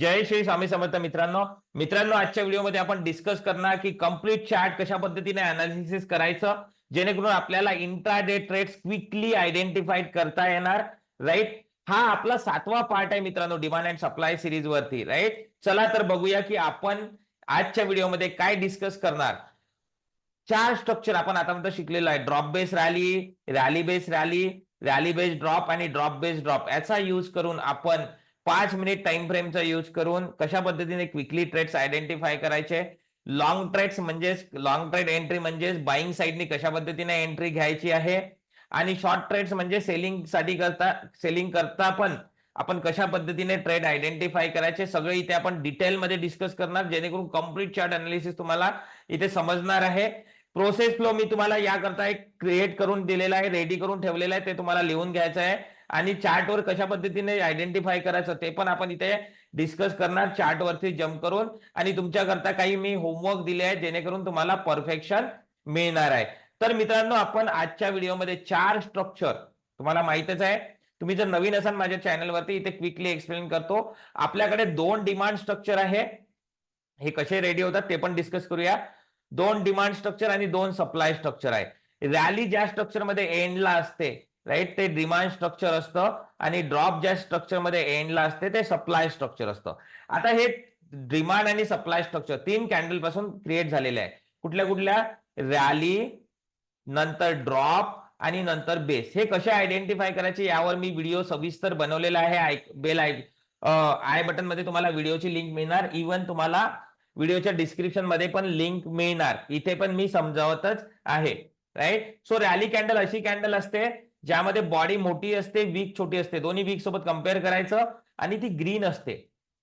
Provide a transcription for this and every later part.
जय श्री स्वामी समर्थ मित्रांनो. मित्रांनो आजच्या व्हिडिओमध्ये आपण डिस्कस करणार की कंप्लीट चार्ट कशा पद्धतीने अनालिसिस करायचं जेणेकरून आपल्याला इंट्राडे ट्रेड्स क्विकली आयडेंटिफाईड करता येणार राईट हा आपला सातवा पार्ट आहे मित्रांनो डिमांड अँड सप्लाय सिरीज वरती राईट चला तर बघूया की आपण आजच्या व्हिडिओमध्ये काय डिस्कस करणार. चार स्ट्रक्चर आपण आतापर्यंत शिकलेलो आहे. Drop base rally rally base rally rally base drop आणि ड्रॉप बेस ड्रॉप याचा यूज करून आपण पाच मिनिट टाइम फ्रेमचा यूज करून कशा पद्धतीने क्विकली ट्रेड्स आयडेंटिफाय करायचे? लॉंग ट्रेड्स म्हणजेच लॉंग ट्रेड एंट्री म्हणजेच बाईंग साईडनी कशा पद्धतीने एंट्री घ्यायची आहे? आणि शॉर्ट ट्रेड्स म्हणजे सेलिंगसाठी करता सेलिंग करता पण आपण कशा पद्धतीने ट्रेड आयडेंटिफाय करायचे? सगळे इथे आपण डिटेलमध्ये डिस्कस करणार जेणेकरून कंप्लीट चार्ट अनालिसिस तुम्हाला इथे समजणार आहे. प्रोसेस फ्लो मी तुम्हाला याकरता एक क्रिएट करून दिलेला आहे रेडी करून ठेवलेला आहे ते तुम्हाला लिहून घ्यायचं आहे. आणि चार्टवर कशा पद्धतीने आयडेंटिफाय करायचं ते पण आपण इथे डिस्कस करणार. चार्ट वरती जम्प करून. आणि तुमच्याकरता काही मी होमवर्क दिले आहे जेणेकरून तुम्हाला परफेक्शन मिळणार आहे. तर मित्रांनो आपण आजच्या व्हिडिओमध्ये चार स्ट्रक्चर तुम्हाला माहितच आहे. तुम्ही जर नवीन असाल माझ्या चॅनलवरती इथे क्विकली एक्सप्लेन करतो. आपल्याकडे दोन डिमांड स्ट्रक्चर आहे. हे कसे रेडी होतात ते पण डिस्कस करूया. दोन डिमांड स्ट्रक्चर आणि दोन सप्लाय स्ट्रक्चर आहे. रॅली ज्या स्ट्रक्चरमध्ये एंडला असते राईट ते डिमांड स्ट्रक्चर असतं आणि ड्रॉप ज्या स्ट्रक्चरमध्ये एंडला असते ते सप्लाय स्ट्रक्चर असतं. आता हे डिमांड आणि सप्लाय स्ट्रक्चर तीन कॅन्डलपासून क्रिएट झालेले आहे. कुठल्या कुठल्या? रॅली नंतर ड्रॉप आणि नंतर बेस हे कसे आयडेंटिफाय करायचे? यावर मी व्हिडिओ सविस्तर बनवलेला आहे. आय बेल आय आय बटनमध्ये तुम्हाला व्हिडिओची लिंक मिळणार. इव्हन तुम्हाला व्हिडिओच्या डिस्क्रिप्शनमध्ये पण लिंक मिळणार. इथे पण मी समजावतच आहे. राईट सो रॅली कॅन्डल अशी कॅन्डल असते ज्यामध्ये बॉडी मोठी असते वीक छोटी असते. दोन्ही वीक सोबत कंपेअर करायचं आणि ती ग्रीन असते.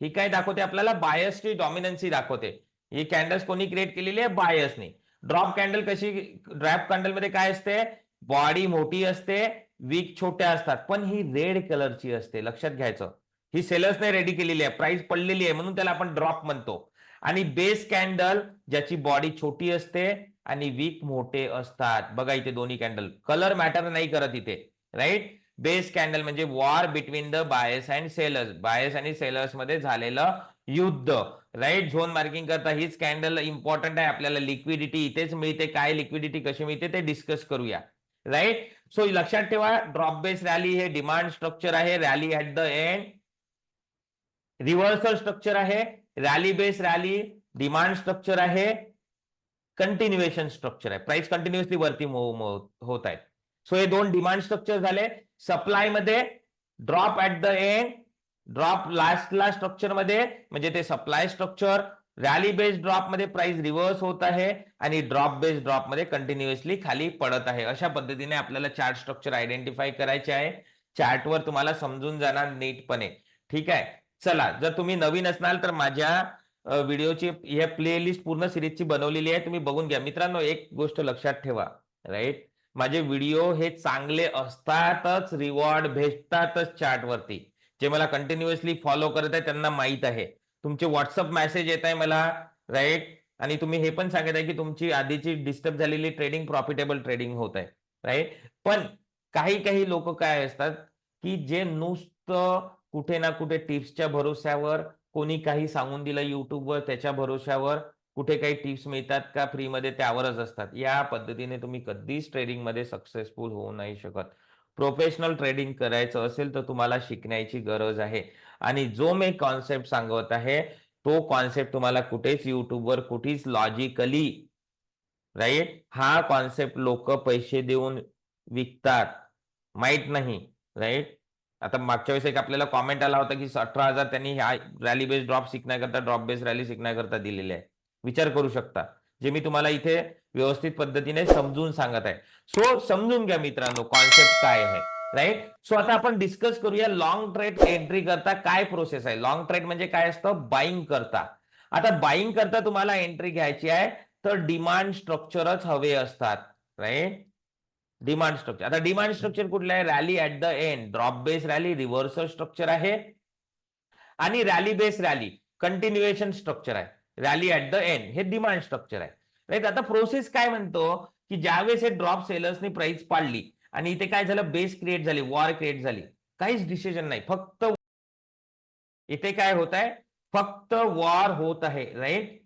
ही काय दाखवते आपल्याला. बायसची डॉमिनन्सी दाखवते. ही कॅन्डल्स कोणी क्रिएट केलेली आहे? बायसनी ड्रॉप कॅन्डल कशी ड्रॅप कॅन्डलमध्ये काय असते? बॉडी मोठी असते वीक छोट्या असतात. पण ही रेड कलरची असते. लक्षात घ्यायचं. ही सेलर्सने रेडी केलेली आहे. प्राइस पडलेली आहे. म्हणून त्याला आपण ड्रॉप म्हणतो. आणि बेस कॅन्डल ज्याची बॉडी छोटी असते आणि वीक मोठे असतात. बघा इथे दोन्ही कॅन्डल कलर मॅटर नाही करत इथे राईट बेस कॅन्डल म्हणजे war between the buyers and sellers buyers आणि सेलर्समध्ये झालेलं युद्ध राईट झोन मार्किंग करता हीच कॅन्डल इम्पॉर्टंट आहे आपल्याला. लिक्विडिटी इथेच मिळते. काय लिक्विडिटी कशी मिळते ते डिस्कस करूया राईट सो लक्षात ठेवा ड्रॉप बेस रॅली हे डिमांड स्ट्रक्चर आहे. Rally at the end reversal structure आहे. Rally base rally demand structure आहे. कंटिन्युएशन स्ट्रक्चर आहे. प्राइस कंटिन्युअसली वरती होत आहेत. सो हे दोन डिमांड स्ट्रक्चर झाले. सप्लायमध्ये drop at the end drop लास्टला स्ट्रक्चरमध्ये म्हणजे ते सप्लाय स्ट्रक्चर रॅली बेस्ड ड्रॉपमध्ये प्राइस रिव्हर्स होत आहे आणि ड्रॉप बेस्ड ड्रॉपमध्ये कंटिन्युअसली खाली पडत आहे. अशा पद्धतीने आपल्याला चार्ट स्ट्रक्चर आयडेंटिफाय करायचे आहे. चार्टवर तुम्हाला समजून जाणार नीटपणे. ठीक आहे? चला जर तुम्ही नवीन असणार तर माझ्या व्हिडिओची हे प्लेलिस्ट पूर्ण सिरीजची बनवलेली आहे तुम्ही बघून घ्या. मित्रांनो एक गोष्ट लक्षात ठेवा राईट माझे व्हिडिओ हे चांगले असतातच रिवॉर्ड भेटतातच चार्टवरती जे मला कंटिन्युअसली फॉलो करत आहे त्यांना माहीत आहे. तुमचे व्हॉट्सअप मेसेज येत आहे मला राईट आणि तुम्ही हे पण सांगत आहे की तुमची आधीची डिस्टर्ब झालेली ट्रेडिंग प्रॉफिटेबल ट्रेडिंग होत आहे राईट पण काही काही लोक काय असतात की जे नुसतं कुठे ना कुठे टिप्सच्या भरोश्यावर कोणी काही सांगून दिलं युट्यूबवर त्याच्या भरोश्यावर कुठे काही टिप्स मिळतात का फ्रीमध्ये त्यावरच असतात. या पद्धतीने तुम्ही कधीच ट्रेडिंगमध्ये सक्सेसफुल होऊ नाही शकत. प्रोफेशनल ट्रेडिंग करायचं असेल तर तुम्हाला शिकण्याची गरज आहे. आणि जो मी कॉन्सेप्ट सांगत आहे तो कॉन्सेप्ट तुम्हाला कुठेच युट्यूबवर कुठेच लॉजिकली राईट हा कॉन्सेप्ट लोक पैसे देऊन विकतात. माहीत नाही राईट आता मागच्या वेळेस एक आपल्याला कॉमेंट आला होता की अठरा हजार त्यांनी ह्या रॅली बेस ड्रॉप शिकण्याकरता ड्रॉप बेस रॅली शिकण्याकरता दिलेले आहे. विचार करू शकता. जे मी तुम्हाला इथे व्यवस्थित पद्धतीने समजून सांगत आहे. सो समजून घ्या मित्रांनो कॉन्सेप्ट काय आहे. राईट सो आता आपण डिस्कस करूया लॉंग ट्रेड एंट्री करता काय प्रोसेस आहे. लॉंग ट्रेड म्हणजे काय असतं? बाईंग करता. आता बाईंग करता तुम्हाला एंट्री घ्यायची आहे तर डिमांड स्ट्रक्चरच हवे असतात. राईट डिमांड स्ट्रक्चर आता डिमांड स्ट्रक्चर कुठलं आहे? Rally at the end drop base rally reversal structure आहे. आणि rally base rally continuation structure आहे. रॅली ऍट द एंड हे डिमांड स्ट्रक्चर आहे. राईट आता प्रोसेस काय म्हणतो? की ज्यावेळेस हे ड्रॉप सेलर्सनी प्राइस पाडली आणि इथे काय झालं? बेस क्रिएट झाली वॉर क्रिएट झाली. काहीच डिसिजन नाही. फक्त इथे काय होत आहे? फक्त वॉर होत आहे. राईट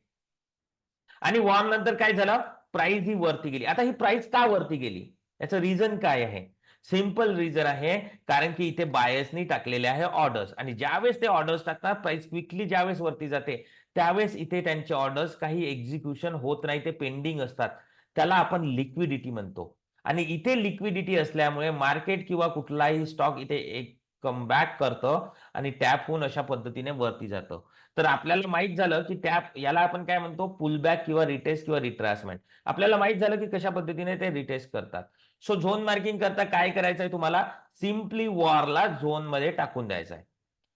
आणि वॉर नंतर काय झालं? प्राइस ही वरती गेली. आता ही प्राइस का वरती गेली? याचं रिझन काय आहे? सिंपल रिझन आहे कारण की इथे बायसनी टाकलेले आहे ऑर्डर्स आणि ज्यावेळेस ते ऑर्डर्स टाकतात प्राइस क्विकली ज्यावेळेस वरती जाते त्यावेळेस इथे त्यांचे ऑर्डर्स काही एक्झिक्युशन होत नाही ते पेंडिंग असतात. त्याला आपण लिक्विडिटी म्हणतो. आणि इथे लिक्विडिटी असल्यामुळे मार्केट किंवा कुठलाही स्टॉक इथे एक कमबॅक करतं आणि टॅप होऊन अशा पद्धतीने वरती जातं. तर आपल्याला माहीत झालं की टॅप याला आपण काय म्हणतो? पुलबॅक किंवा रिटेस्ट किंवा रिट्रासमेंट आपल्याला माहीत झालं की कशा पद्धतीने ते रिटेस्ट करतात. सो झोन मार्किंग करता काय करायचंय तुम्हाला? सिम्पली वॉरला झोनमध्ये टाकून द्यायचं आहे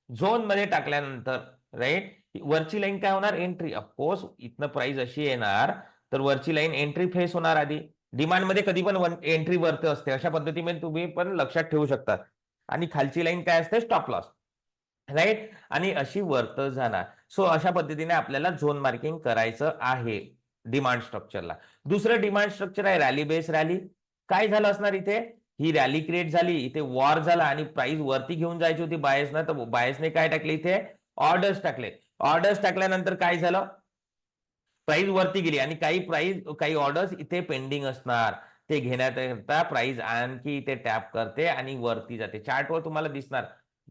झोनमध्ये टाकल्यानंतर राईट वरची लाईन काय होणार? एंट्री ऑफकोर्स इथनं प्राइस अशी येणार तर वरची लाईन एंट्री फेस होणार आधी. डिमांडमध्ये कधी पण एंट्री वरत असते. अशा पद्धतीने तुम्ही पण लक्षात ठेवू शकता आणि खालची लाईन काय असते? स्टॉप लॉस राईट आणि अशी वर्त जाणार. सो अशा पद्धतीने आपल्याला झोन मार्किंग करायचं आहे. डिमांड स्ट्रक्चरला दुसरं डिमांड स्ट्रक्चर आहे रॅली बेस रॅली काय झालं असणार इथे? ही रॅली क्रिएट झाली इथे वॉर झाला आणि प्राइस वरती घेऊन जायची होती बायसना. तर बायसने काय टाकले इथे? ऑर्डर्स टाकले. ऑर्डर्स टाकल्यानंतर काय झालं? प्राइस वरती गेली आणि काही प्राइस काही ऑर्डर्स इथे पेंडिंग असणार. ते घेण्याकरता प्राइस आणखी इथे टॅप करते आणि वरती जाते. चार्टवर तुम्हाला दिसणार.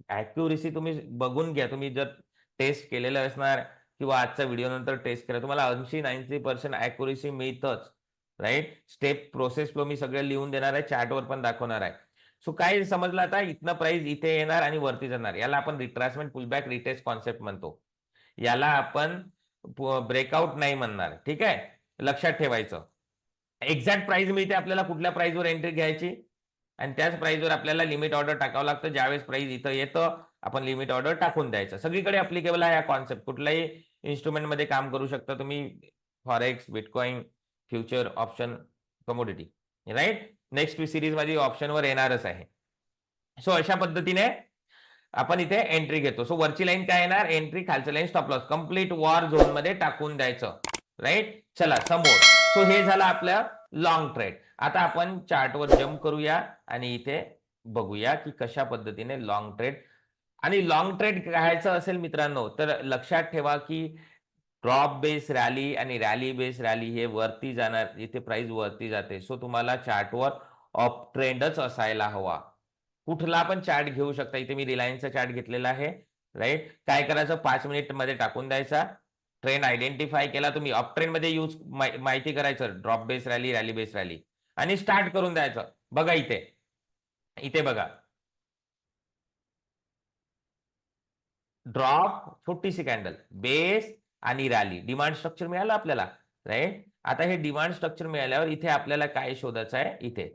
अॅक्युरेसी तुम्ही बघून घ्या. तुम्ही जर टेस्ट केलेलं असणार किंवा आजच्या व्हिडिओ नंतर टेस्ट केला तुम्हाला ऐंशी नाईन्टी पर्सेंट अॅक्युरेसी मिळतच. राईट स्टेप प्रोसेस फ्लो मी सगळं लिहून देणार आहे चार्टवर पण दाखवणार आहे. सो काय समजलं आता? इथनं प्राइस इथे येणार आणि वरती जाणार. याला आपण रिट्रासमेंट पुलबॅक रिटेस्ट कॉन्सेप्ट म्हणतो. याला आपण ब्रेकआउट नाही म्हणणार. ठीक आहे? लक्षात ठेवायचं. एक्झॅक्ट प्राइस मिळते आपल्याला कुठल्या प्राइसवर एंट्री घ्यायची? आणि त्याच प्राइसवर आपल्याला लिमिट ऑर्डर टाकावं लागतं. ज्यावेळेस प्राइस इथं येतं आपण लिमिट ऑर्डर टाकून द्यायचं. सगळीकडे अप्लिकेबल आहे हा कॉन्सेप्ट कुठल्याही इन्स्ट्रुमेंटमध्ये काम करू शकता तुम्ही. Forex bitcoin future option commodity right next सिरीजमध्ये ऑप्शनवर येणारच आहे. सो अशा पद्धतीने आपण इथे एंट्री घेतो. सो वरची लाईन काय येणार? एंट्री खालची line stop loss complete war झोनमध्ये टाकून द्यायचं. राईट चला समोर. सो हे झालं आपलं लॉंग ट्रेड आता आपण चार्टवर जम्प करूया आणि इथे बघूया की कशा पद्धतीने लॉंग ट्रेड आणि लॉंग ट्रेड करायचं असेल मित्रांनो तर लक्षात ठेवा की ड्रॉप बेस रॅली आणि रॅली बेस रॅली हे वरती जाणार इथे प्राइस वरती जाते. सो तुम्हाला चार्टवर अप ट्रेंडच असायला हवा. कुठला पण चार्ट घेऊ शकता. इथे मी रिलायन्सचा चार्ट घेतलेला आहे राईट काय करायचं? पाच मिनिटमध्ये टाकून द्यायचा. ट्रेंड आयडेंटिफाय केला. तुम्ही अप ट्रेंडमध्ये यूज माहिती करायचं. Drop base rally rally base rally आणि स्टार्ट करून द्यायचं. बघा इथे. इथे बघा. ड्रॉप फोर्टी कॅन्डल बेस आणि रॅली डिमांड स्ट्रक्चर मिळालं आपल्याला राईट आता हे डिमांड स्ट्रक्चर मिळाल्यावर इथे आपल्याला काय शोधायचं आहे? इथे.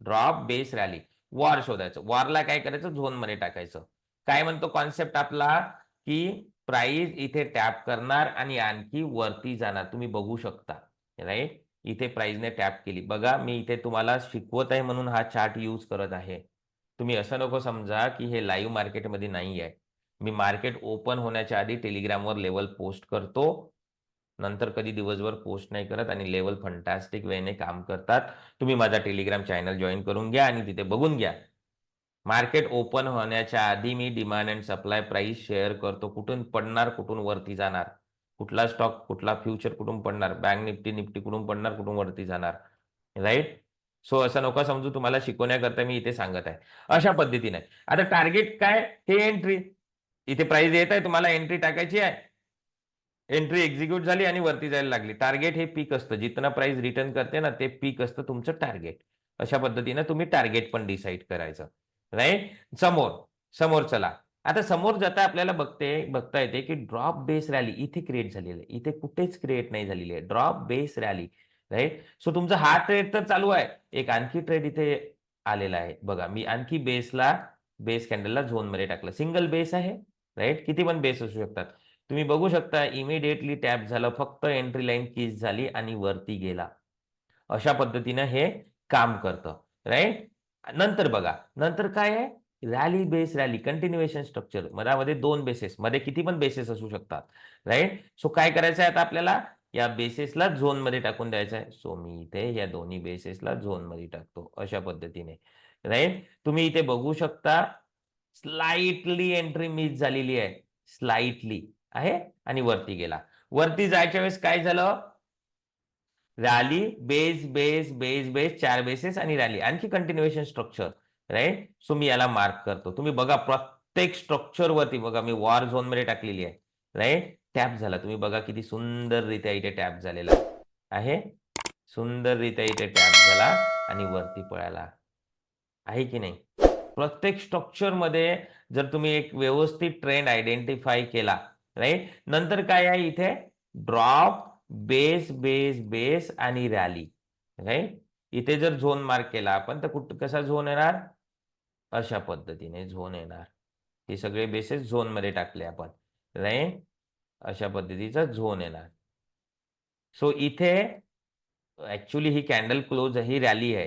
ड्रॉप बेस रॅली वॉर शोधायचं. वॉरला काय करायचं? झोनमध्ये टाकायचं. काय म्हणतो कॉन्सेप्ट आपला? की प्राइस इथे टॅप करणार आणि आणखी वरती जाणार. तुम्ही बघू शकता. राईट इथे प्राइसने टॅप केली. बघा मी इथे तुम्हाला शिकवत आहे म्हणून हा चार्ट यूज करत आहे. तुम्ही असं नको समजा की हे लाईव्ह मार्केटमध्ये नाही आहे मी मार्केट ओपन होण्याच्या आधी टेलिग्रामवर लेवल पोस्ट करतो. नंतर कधी दिवसभर पोस्ट नाही करत आणि लेवल फंटॅस्टिक वेने काम करतात. तुम्ही माझा टेलिग्राम चॅनल जॉईन करून घ्या आणि तिथे बघून घ्या. मार्केट ओपन होण्याच्या आधी मी demand and supply price share करतो. कुठून पडणार कुठून वरती जाणार? कुठला स्टॉक कुठला फ्युचर कुठून पडणार? बँक निफ्टी निफ्टी कुठून पडणार कुठून वरती जाणार? राईट? सो असं नका समजू तुम्हाला शिकवण्याकरता मी इथे सांगत आहे. अशा पद्धतीने. आता टार्गेट काय? हे एंट्री. इथे प्राइस येत आहे तुम्हाला एंट्री टाकायची आहे. एंट्री एक्झिक्यूट झाली आणि वरती जायला लागली. टार्गेट हे पीक असतं. जितना प्राइस रिटर्न करते ना ते पीक असतं तुमचं टार्गेट अशा पद्धतीनं तुम्ही टार्गेट पण डिसाईड करायचं. राईट समोर. समोर चला. आता समोर जाता आपल्याला बघते बघता येते की ड्रॉप बेस रॅली इथे क्रिएट झालेली आहे. इथे कुठेच क्रिएट नाही झालेली आहे. Drop base rally right so तुमचा हा ट्रेड तर चालू आहे. एक आणखी ट्रेड इथे आलेला आहे. बघा मी आणखी बेसला बेस कॅन्डलला झोनमध्ये टाकलं. सिंगल बेस आहे. राईट? किती पण बेस असू शकतात. तुम्ही बघू शकता इमिडिएटली टॅप झालं फक्त एंट्री लाईन किस झाली आणि वरती गेला. अशा पद्धतीनं हे काम करतं. राईट? नंतर बघा. नंतर काय आहे? Rally base rally continuation structure मधामध्ये दोन बेसेस मध्ये किती पण बेसेस असू शकतात. राईट? सो काय करायचं आहे आता आपल्याला? या बेसेसला झोनमध्ये टाकून द्यायचं आहे. सो मी इथे या दोन्ही बेसेसला झोनमध्ये टाकतो. अशा पद्धतीने. राईट? तुम्ही इथे बघू शकता स्लाइटली एंट्री मिस झालेली आहे. स्लाइटली आहे आणि वरती गेला. वरती जायच्या वेळेस काय झालं? Rally base base base base चार बेसेस आणि रॅली आणखी कंटिन्युएशन स्ट्रक्चर राईट सो मी याला मार्क करतो. तुम्ही बघा प्रत्येक स्ट्रक्चर वरती बघा. मी वॉर झोनमध्ये टाकलेली आहे राईट टॅप झाला. तुम्ही बघा किती सुंदररित्या इथे टॅप झालेला आहे. सुंदररित्या इथे टॅप झाला आणि वरती पळाला. आहे की नाही? प्रत्येक स्ट्रक्चरमध्ये जर तुम्ही एक व्यवस्थित ट्रेंड आयडेंटिफाय केला राईट नंतर काय आहे इथे? ड्रॉप बेस बेस बेस आणि रॅली राईट इथे जर झोन मार्क केला आपण तर कुठ कसा झोन येणार? अशा पद्धतीने झोन येणार. हे सगळे बेसेस झोनमध्ये टाकले आपण राईट अशा पद्धतीचा झोन येणार. सो इथे ऍक्च्युली ही कॅन्डल क्लोज ही रॅली आहे.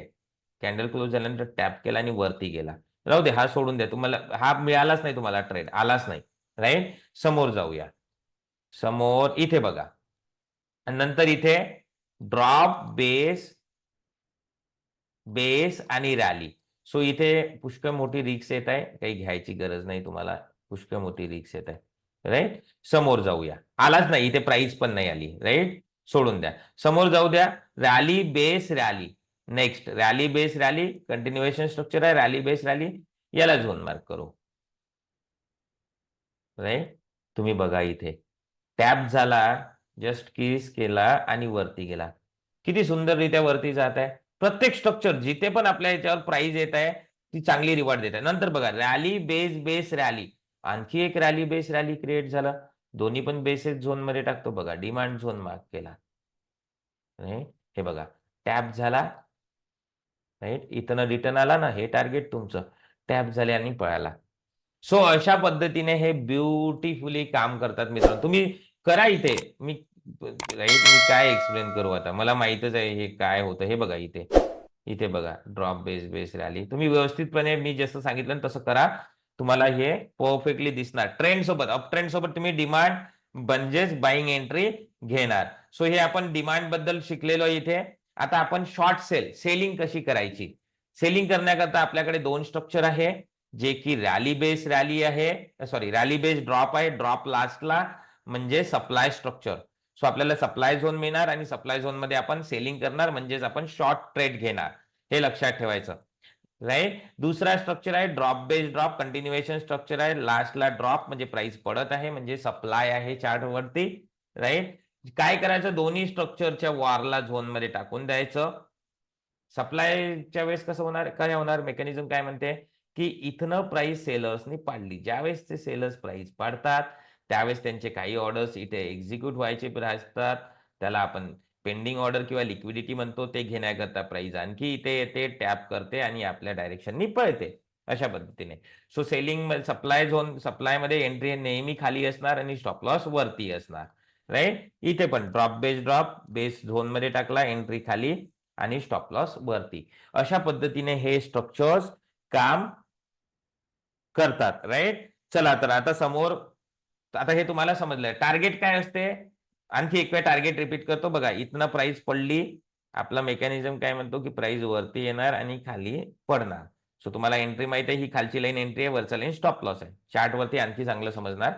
कॅन्डल क्लोज झाल्यानंतर टॅप केला आणि वरती गेला. राहू दे हा सोडून द्या. तुम्हाला हा मिळालाच नाही तुम्हाला ट्रेड आलाच नाही. राईट समोर जाऊया. समोर इथे बघा. नंतर इथे ड्रॉप बेस बेस आणि रॅली सो इथे पुष्कळ मोठी रिक्स येत आहे. काही घ्यायची गरज नाही तुम्हाला. पुष्कळ मोठी रिक्स येत आहे राईट समोर जाऊया. आलाच नाही. इथे प्राइस पण नाही आली. राईट सोडून द्या. समोर जाऊ द्या. Rally base rally next rally base rally continuation structure आहे रॅली बेस रॅली याला झोन मार्क करू. राईट तुम्ही बघा इथे. टॅप झाला जस्ट किस केला आणि वरती गेला. किती सुंदररित्या वरती जात आहे. प्रत्येक स्ट्रक्चर जिथे पण आपल्या याच्यावर प्राइस येत आहे ती चांगली रिवॉर्ड देत आहे. नंतर बघा रॅली बेस बेस रॅली आणखी एक रॅली बेस रॅली क्रिएट झाला. दोन्ही पण बेसेस झोनमध्ये टाकतो बघा. डिमांड झोन मार्क केला. हे बघा. टॅप झाला राईट? इथनं रिटर्न आला ना हे टार्गेट तुमचं. टॅप झाले आणि पळाला. सो अशा पद्धतीने हे ब्युटिफुली काम करतात मित्रांनो. तुम्ही करा इथे. मी राईट मी काय एक्सप्लेन करू आता? मला माहितच आहे हे काय होतं. हे बघा इथे. इथे बघा. ड्रॉप बेस बेस रॅली तुम्ही व्यवस्थितपणे मी जसं सांगितलं तसं करा. तुम्हाला हे परफेक्टली दिसणार. ट्रेंड सोबत अप ट्रेंड सोबत तुम्ही डिमांड म्हणजेच बाईंग एंट्री घेणार. सो हे आपण डिमांडबद्दल शिकलेलो इथे. आता आपण शॉर्ट सेल सेलिंग कशी करायची? सेलिंग करण्याकरता आपल्याकडे दोन स्ट्रक्चर आहे जे की रॅली बेस रॅली आहे सॉरी रॅली बेस ड्रॉप आहे ड्रॉप लास्टला म्हणजे सप्लाय स्ट्रक्चर सो आपल्याला सप्लाय झोन मिळणार आणि सप्लाय झोनमध्ये आपण सेलिंग करणार म्हणजेच आपण शॉर्ट ट्रेड घेणार. हे लक्षात ठेवायचं. राईट दुसरा स्ट्रक्चर आहे drop base drop continuation structure आहे. लास्टला ड्रॉप म्हणजे प्राइस पडत आहे म्हणजे सप्लाय आहे चार्ट वरती. राईट काय करायचं? दोन्ही स्ट्रक्चरच्या वॉरला झोनमध्ये टाकून द्यायचं. सप्लायच्या वेळेस कसं होणार? काय होणार? मेकॅनिझम काय म्हणते? की इथनं प्राइस सेलर्सनी पाडली. ज्यावेळेस ते सेलर्स प्राइस पाडतात त्यावेळेस त्यांचे काही ऑर्डर्स इथे एक्झिक्यूट व्हायचे असतात. त्याला आपण पेंडिंग ऑर्डर किंवा लिक्विडिटी म्हणतो ते घेण्याकरता प्राइस आणखी इथे येते टॅप करते आणि आपल्या डायरेक्शननी पळते अशा पद्धतीने. सो सेलिंग सप्लाय झोन सप्लायमध्ये एंट्री नेहमी खाली असणार आणि स्टॉप लॉस वरती असणार. राईट इथे पण ड्रॉप बेस ड्रॉप बेस झोनमध्ये टाकला एंट्री खाली आणि स्टॉप लॉस वरती. अशा पद्धतीने हे स्ट्रक्चर्स काम करतात. राईट चला तर आता समोर आता हे तुम्हाला समजलंय. टार्गेट काय असते? आणखी एक वेळ टार्गेट रिपीट करतो. बघा इथनं प्राइस पडली आपला मेकॅनिझम काय म्हणतो की प्राइस वरती येणार आणि खाली पडणार. सो तुम्हाला एंट्री माहिती आहे ही खालची लाईन एंट्री आहे वरचा लाईन स्टॉप लॉस आहे. चार्ट वरती आणखी चांगलं समजणार.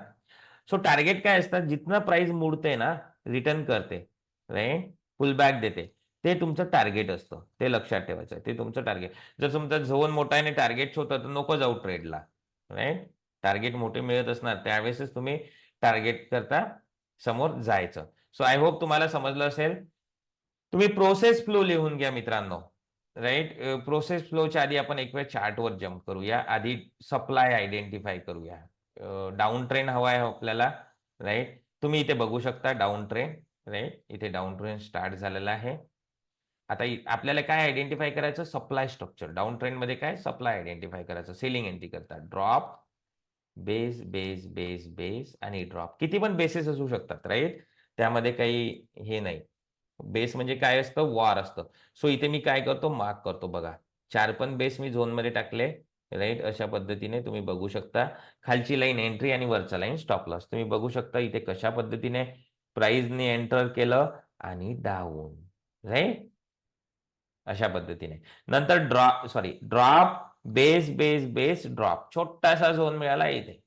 सो टार्गेट काय असतात? जिथनं प्राइस मोडते ना रिटर्न करते राईट फुल बॅक देते. ते तुमचं टार्गेट असतं. ते लक्षात ठेवायचं. ते तुमचं टार्गेट जर तुमचा झोन मोठा आहे टार्गेट होतं तर नको जाऊ ट्रेडला राईट टार्गेट मोठे मिळत असणार. त्यावेळेसच तुम्ही टार्गेट करता समोर जायचं. सो आय होप तुम्हाला समजलं असेल. तुम्ही प्रोसेस फ्लो लिहून घ्या मित्रांनो राईट प्रोसेस फ्लोच्या आधी आपण एक वेळ चार्टवर जम्प करूया. आधी सप्लाय आयडेंटिफाय करूया. डाऊन ट्रेन हवा आहे आपल्याला राईट तुम्ही इथे बघू शकता डाऊन ट्रेन राईट इथे डाऊन ट्रेन स्टार्ट झालेला आहे. आता आपल्याला काय आयडेंटिफाय करायचं? सप्लाय स्ट्रक्चर डाऊन ट्रेंडमध्ये काय? सप्लाय आयडेंटिफाय करायचं. सेलिंग एंट्री करता. Drop base base base base आणि ड्रॉप किती पण बेसेस असू शकतात राईट त्यामध्ये काही हे नाही. बेस म्हणजे काय असतं? वॉर असतं. सो इथे मी काय करतो? मार्क करतो. बघा. चार पण बेस मी झोनमध्ये टाकले. राईट अशा पद्धतीने तुम्ही बघू शकता. खालची लाईन एंट्री आणि वरचा लाईन स्टॉप लॉस तुम्ही बघू शकता इथे कशा पद्धतीने प्राईजने एंटर केलं आणि डाऊन राईट अशा पद्धतीने. नंतर drop sorry drop base base base drop छोटासा झोन मिळाला इथे.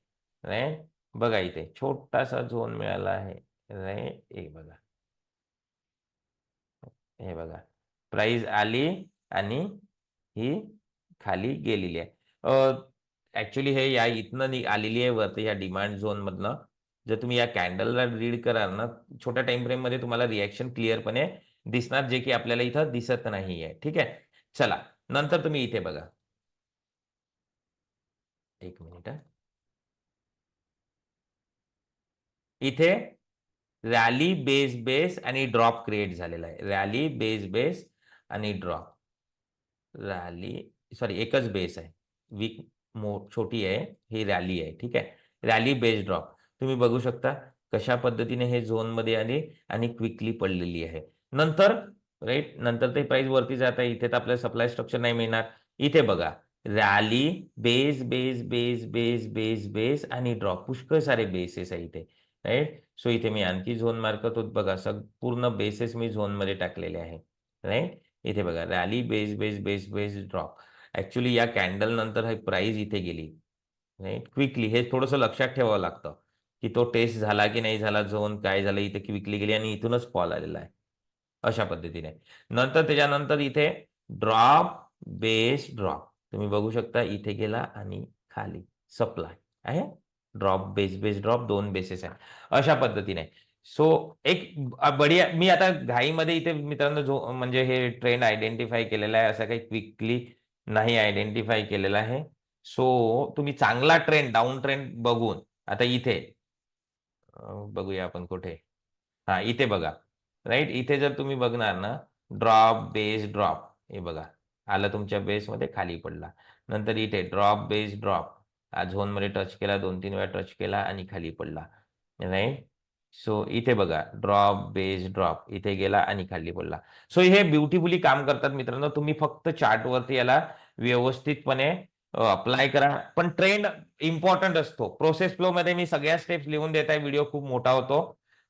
राईट बघा इथे. छोटासा झोन मिळाला आहे. राईट हे बघा. हे बघा. प्राइस आली आणि ही खाली गेलेली आहे. ऍक्च्युली हे या इथनं आलेली आहे वरती या डिमांड झोन मधनं. जर तुम्ही या कॅन्डलला रीड कराल ना छोट्या टाइम फ्रेममध्ये तुम्हाला रिॲक्शन क्लिअरपणे दिसणार जे की आपल्याला इथं दिसत नाही आहे ठीक आहे? चला नंतर तुम्ही इथे बघा. एक मिनिट. इथे रॅली बेस बेस आणि ड्रॉप क्रिएट झालेला आहे. रॅली बेस बेस आणि ड्रॉप रॅली सॉरी एकच बेस आहे. वीक मो छोटी आहे ही रॅली आहे ठीक आहे? रॅली बेस ड्रॉप तुम्ही बघू शकता कशा पद्धतीने हे झोनमध्ये आली आणि क्विकली पडलेली आहे. नंतर राईट नंतर ते प्राइस वरती जात आहे इथे तर आपल्याला सप्लाय स्ट्रक्चर नाही मिळणार. इथे बघा rally base base base base base base आणि ड्रॉप पुष्कळ सारे बेसेस आहे इथे राईट सो इथे मी आणखी झोन मार्क होत बघा सग पूर्ण बेसेस मी झोनमध्ये टाकलेले आहे राईट इथे बघा rally base base base base drop actually या कॅन्डल नंतर हे प्राइस इथे गेली. राईट क्विकली हे थोडंसं लक्षात ठेवावं लागतं की तो टेस्ट झाला की नाही झाला झोन काय झालं इथे क्विकली गेली आणि इथूनच फॉल आलेला आहे. अशा पद्धतीने. नंतर त्याच्यानंतर इथे ड्रॉप बेस ड्रॉप तुम्ही बघू शकता इथे गेला आणि खाली सप्लाय आहे? ड्रॉप बेस बेस ड्रॉप दोन बेसेस आहे. अशा पद्धतीने. सो एक बढिया मी आता घाईमध्ये इथे मित्रांनो जो म्हणजे हे ट्रेंड आयडेंटिफाय केलेला आहे असं काही क्विकली नाही आयडेंटिफाय केलेला आहे. सो तुम्ही चांगला ट्रेंड डाऊन ट्रेंड बघून आता इथे बघूया आपण कुठे. हा इथे बघा. राईट इथे जर तुम्ही बघणार ना ड्रॉप बेस ड्रॉप हे बघा. आला तुमच्या बेसमध्ये खाली पडला. नंतर इथे ड्रॉप बेस ड्रॉप झोनमध्ये टच केला दोन तीन वेळा टच केला आणि खाली पडला. राईट सो इथे बघा ड्रॉप बेस ड्रॉप इथे गेला आणि खाली बोलला. सो हे ब्युटिफुली काम करतात मित्रांनो. तुम्ही फक्त चार्टवरती याला व्यवस्थितपणे अप्लाय करा. पण ट्रेंड इम्पॉर्टंट असतो. प्रोसेस फ्लो मध्ये मी सगळ्या स्टेप्स लिहून देत आहे. व्हिडिओ खूप मोठा होतो.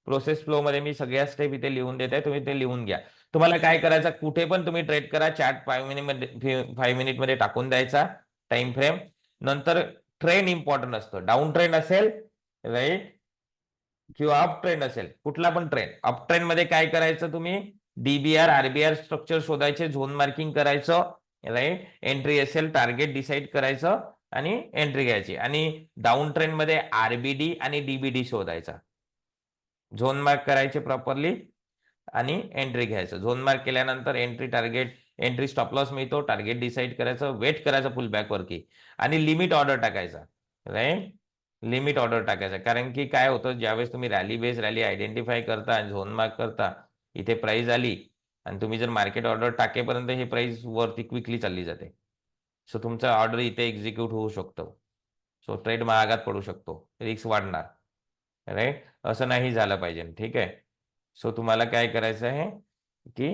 प्रोसेस फ्लो मध्ये मी सगळ्या स्टेप इथे लिहून देत आहे. तुम्ही ते लिहून घ्या. तुम्हाला काय करायचं कुठे पण तुम्ही ट्रेड करा. चार्ट फाईव्ह मिनिटमध्ये फाईव्ह मिनिटमध्ये टाकून द्यायचा. टाइम फ्रेम नंतर ट्रेंड इम्पॉर्टंट असतो. डाऊन ट्रेंड असेल राईट किंवा अप ट्रेंड असेल कुठला पण ट्रेंड अप ट्रेंडमध्ये काय करायचं तुम्ही? डीबीआर आरबीआर स्ट्रक्चर शोधायचे झोन मार्किंग करायचं राईट एंट्री असेल टार्गेट डिसाईड करायचं आणि एंट्री घ्यायची. आणि डाऊन ट्रेंडमध्ये आरबीडी आणि डीबीडी शोधायचा. झोन मार्क करायचे प्रॉपरली आणि एंट्री घ्यायचं. झोन मार्क केल्यानंतर entry target entry stop loss मिळतो टार्गेट डिसाईड करायचं वेट करायचं फुल बॅक वरती. आणि लिमिट ऑर्डर टाकायचा राईट लिमिट ऑर्डर टाकायचा. कारण की काय होतं ज्यावेळेस तुम्ही रॅली बेस रॅली आयडेंटिफाय करता आणि झोन मार्क करता इथे प्राइस आली आणि तुम्ही जर मार्केट ऑर्डर टाकेपर्यंत हे प्राइस वरती क्विकली चालली जाते. सो तुमचा ऑर्डर इथे एक्झिक्यूट होऊ शकतो. सो ट्रेड महागात पडू शकतो. रिक्स वाढणार. राईट असं नाही झालं पाहिजे. ठीक आहे? सो तुम्हाला काय करायचं आहे की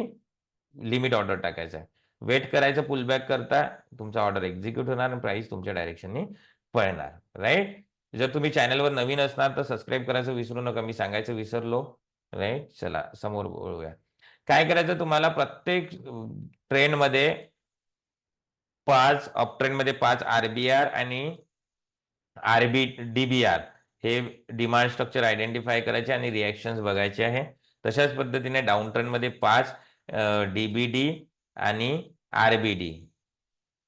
लिमिट ऑर्डर टाकायचं आहे. वेट करायचं पुलबॅक करता तुमचा ऑर्डर एक्झिक्यूट होणार आणि प्राइस तुमच्या डायरेक्शननी पळणार. राईट जर तुम्ही चॅनलवर नवीन असणार तर सबस्क्राईब करायचं विसरू नका. मी सांगायचं विसरलो. राईट चला समोर बोलूया. काय करायचं तुम्हाला? प्रत्येक ट्रेनमध्ये पाच अप ट्रेनमध्ये पाच आरबीआर आणि आरबी डीबीआर हे डिमांड स्ट्रक्चर आयडेंटिफाय करायचे आणि रिॲक्शन बघायचे आहे. तशाच पद्धतीने डाऊन ट्रेनमध्ये पाच डीबीडी आणि RBD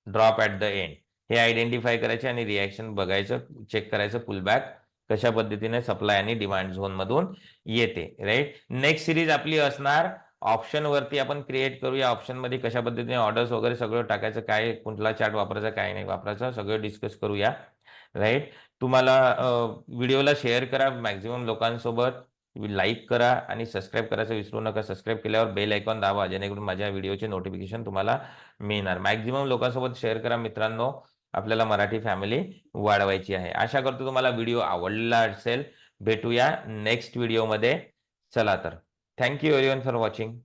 drop at the end हे आयडेंटिफाय करायचे आणि रिॲक्शन बघायचं चेक करायचं पुलबॅक कशा पद्धतीने सप्लाय आणि डिमांड झोन मधून येते राईट नेक्स्ट सिरीज आपली असणार ऑप्शन वरती आपण क्रिएट करूया ऑप्शनमध्ये कशा पद्धतीने ऑर्डर्स वगैरे सगळं टाकायचं काय कुठला चार्ट वापरायचा काय नाही वापरायचं सगळं डिस्कस करूया राईट तुम्हाला व्हिडिओला शेअर करा मॅक्झिमम लोकांसोबत लाईक करा आणि सबस्क्राईब करायचं विसरू नका. सबस्क्राईब केल्यावर बेल आयकॉन दाबा जेणेकरून माझ्या व्हिडिओचे नोटिफिकेशन तुम्हाला मिळणार. मॅक्झिमम लोकांसोबत शेअर करा मित्रांनो. आपल्याला मराठी फॅमिली वाढवायची आहे. आशा करतो तुम्हाला व्हिडिओ आवडला असेल. भेटूया नेक्स्ट व्हिडिओमध्ये चला तर. Thank you everyone for watching